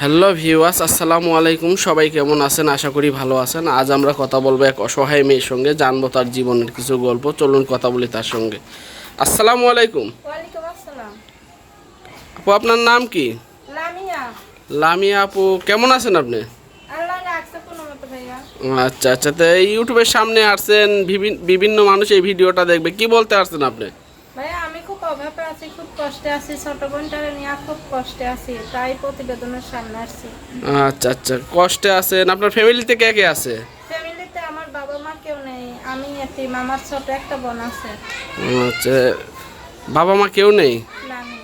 Hello viewers আসসালামু আলাইকুম। সবাই কেমন আছেন? আশা করি ভালো আছেন। আজ আমরা কথা বলব এক অসহায় মেয়ের সঙ্গে জানব তার জীবনের কিছু গল্প। চলুন কথা বলি তার সঙ্গে। আসসালামু আলাইকুম। আপু আপনার নাম কি? লামিয়া। আপু কেমন আছেন আপনি? আচ্ছা আচ্ছা। তো ইউটিউবের সামনে আসছেন বিভিন্ন মানুষ এই ভিডিওটা দেখবে। কি বলতে আসছেন আপনি? অভাবে আছি খুব কষ্টে আছি ছোট বোনটারে নিয়ে খুব কষ্টে আছি তাই প্রতিবেদনের সামনে আসছি। আচ্ছা আচ্ছা কষ্টে আছেন? আপনার ফ্যামিলিতে কে কে আছে? ফ্যামিলিতে আমার বাবা মা কেউ নেই আমি একটি মামার ছোট একটা বোন আছে। আচ্ছা বাবা মা কেউ নেই? না নেই।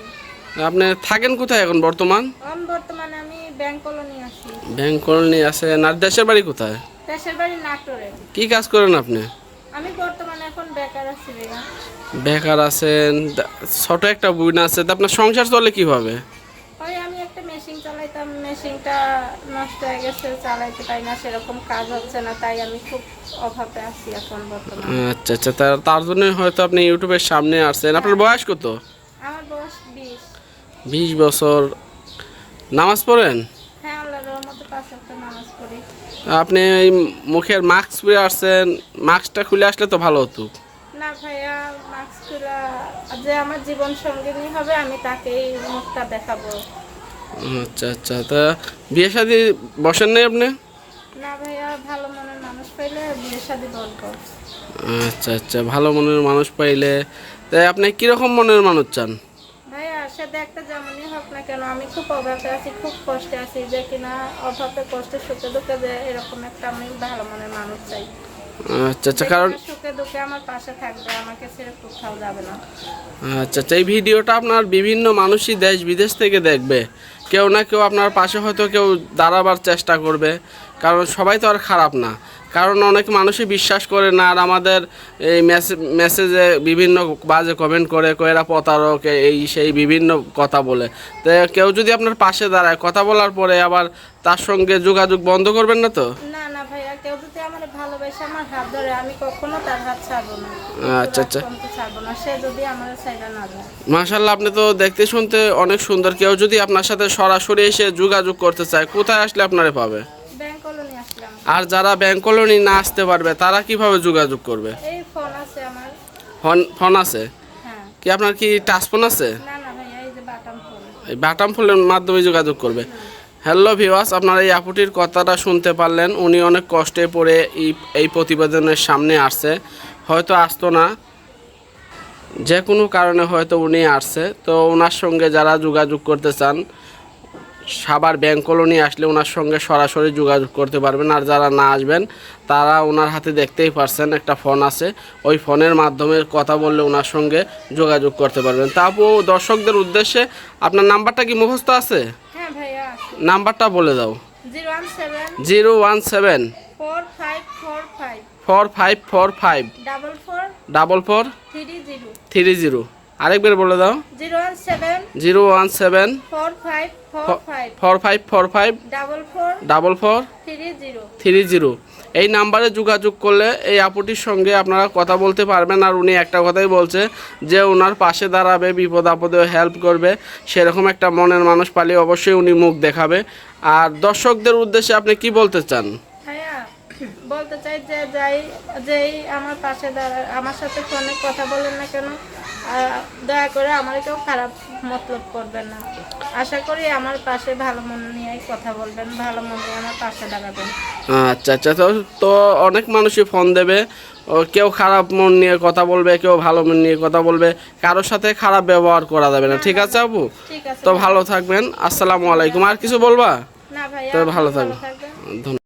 আপনি থাকেন কোথায় এখন বর্তমান? আমি বর্তমানে আমি ব্যাংক কলোনি আছি। ব্যাংক কলোনি আছেন আর দেশের বাড়ি কোথায়? দেশের বাড়ি নাটোরে। কি কাজ করেন আপনি? আমি বর্তমানে এখন বেকার আছি ভাইয়া বেকার আছেন ছোট একটা বোন আছে তা আপনার সংসার চলে কীভাবে? ওই আমি একটা মেশিন চালাইতাম মেশিনটা নষ্ট হয়ে গেছে চালাইতে পারি না সেরকম কাজ হচ্ছে না তাই আমি খুব অভাবে আছি এখন বর্তমানে। আচ্ছা আচ্ছা তার তার জন্য হয়তো আপনি ইউটিউবের সামনে আসছেন। আপনার বয়স কত? আমার বয়স বিশ। বিশ বছর। নামাজ পড়েন হ্যাঁ আল্লাহ রহমতে পাঁচ একটা নামাজ পড়ি আপনি এই মুখের মাস্ক পরে আসছেন মাস্কটা খুলে আসলে তো ভালো হতো। না ভাইয়া মাস্ক খুলা যে আমার জীবন সঙ্গিনী হবে আমি তাকেই মুখটা দেখাবো। আচ্ছা আচ্ছা তা বিয়ে শাদি বসেন নাই আপনি? না ভাইয়া ভালো মনের মানুষ পাইলে বিয়ে শাদি বলব। আচ্ছা আচ্ছা ভালো মনের মানুষ পাইলে। তাই আপনি কীরকম মনের মানুষ চান? ভাইয়া সে দেখতে যেমনই হোক না কেন আমি খুব অভাবে আছি খুব কষ্টে আছি যে কিনা অভাবে কষ্টে সুখে দুঃখে যে এরকম একটা আমি ভালো মনের মানুষ চাই। আচ্ছা আচ্ছা কারণ সুখে দুঃখে আমার পাশে থাকবে আমাকে ছেড়ে কোথাও যাবে না। আচ্ছা আচ্ছা এই ভিডিওটা আপনার বিভিন্ন মানুষই দেশ বিদেশ থেকে দেখবে। কেউ না কেউ আপনার পাশে হয়তো কেউ দাঁড়াবার চেষ্টা করবে কারণ সবাই তো আর খারাপ না। কারণ অনেক মানুষই বিশ্বাস করে না আর আমাদের এই মেসেজে বিভিন্ন বাজে কমেন্ট করে কয়েরা প্রতারক এই সেই বিভিন্ন কথা বলে। তো কেউ যদি আপনার পাশে দাঁড়ায় কথা বলার পরে আবার তার সঙ্গে যোগাযোগ বন্ধ করবেন না তো? না না ভাইয়া কেউ যদি আমার ভালোবাসে আমার হাত ধরে আমি কখনো তার হাত ছাড়বো না। আচ্ছা, আচ্ছা। মাশাল্লাহ আপনি তো দেখতে শুনতে অনেক সুন্দর। কেউ যদি আপনার সাথে সরাসরি এসে যোগাযোগ করতে চায় কোথায় আসলে আপনারা পাবে? আর যারা ব্যাংক কলোনি না আসতে পারবে তারা কীভাবে যোগাযোগ করবে? এই ফোন আছে আমার। ফোন ফোন আছে? হ্যাঁ। কি আপনার কি টাচ ফোন আছে? এই বাটাম ফোনের মাধ্যমে যোগাযোগ করবে। হ্যালো ভিওয়াস আপনারা এই আপুটির কথাটা শুনতে পারলেন। উনি অনেক কষ্টে পড়ে এই এই প্রতিবেদনের সামনে আসছে। হয়তো আসতো না। যে কোনো কারণে হয়তো উনি আসছে। তো ওনার সঙ্গে যারা যোগাযোগ করতে চান সাবার ব্যাংক কলোনি আসলে ওনার সঙ্গে সরাসরি যোগাযোগ করতে পারবেন। আর যারা না আসবেন তারা ওনার হাতে দেখতেই পারছেন একটা ফোন আছে। ওই ফোনের মাধ্যমে কথা বললে ওনার সঙ্গে যোগাযোগ করতে পারবেন। তা আপু দর্শকদের উদ্দেশ্যে আপনার নাম্বারটা কি মুখস্থ আছে? হ্যাঁ নাম্বারটা বলে দাও। Zero one seven four five four five double four double four three zero. Three zero. আরেকবার বলে দাও। Zero one seven zero one seven four five four five four five double four double four three zero three zero. এই নাম্বারে যোগাযোগ করলে এই আপুটির সঙ্গে আপনারা কথা বলতে পারবেন আর উনি একটা কথাই বলছে যে ওনার পাশে দাঁড়াবে বিপদ আপদে হেল্প করবে সেরকম একটা মনের মানুষ পালিয়ে অবশ্যই উনি মুখ দেখাবে। আর দর্শকদের উদ্দেশ্যে আপনি কি বলতে চান? বলতে চাই যে যাই যেই আমার পাশে দাঁড়া আমার সাথে ফোনে কথা বলেন না কেন দয়া করে আমার কেউ খারাপ মতলব করবেন না। আশা করি আমার পাশে ভালো মন নিয়ে কথা বলবেন ভালো মন নিয়ে আমার পাশে দাঁড়াবেন। আচ্ছা আচ্ছা তো তো অনেক মানুষই ফোন দেবে ও কেউ খারাপ মন নিয়ে কথা বলবে কেউ ভালো মন নিয়ে কথা বলবে কারোর সাথে খারাপ ব্যবহার করা যাবে না। ঠিক আছে আপু? তো ভালো থাকবেন আসসালামু আলাইকুম। আর কিছু বলবা? তো ভালো থাকবেন। ধন্যবাদ।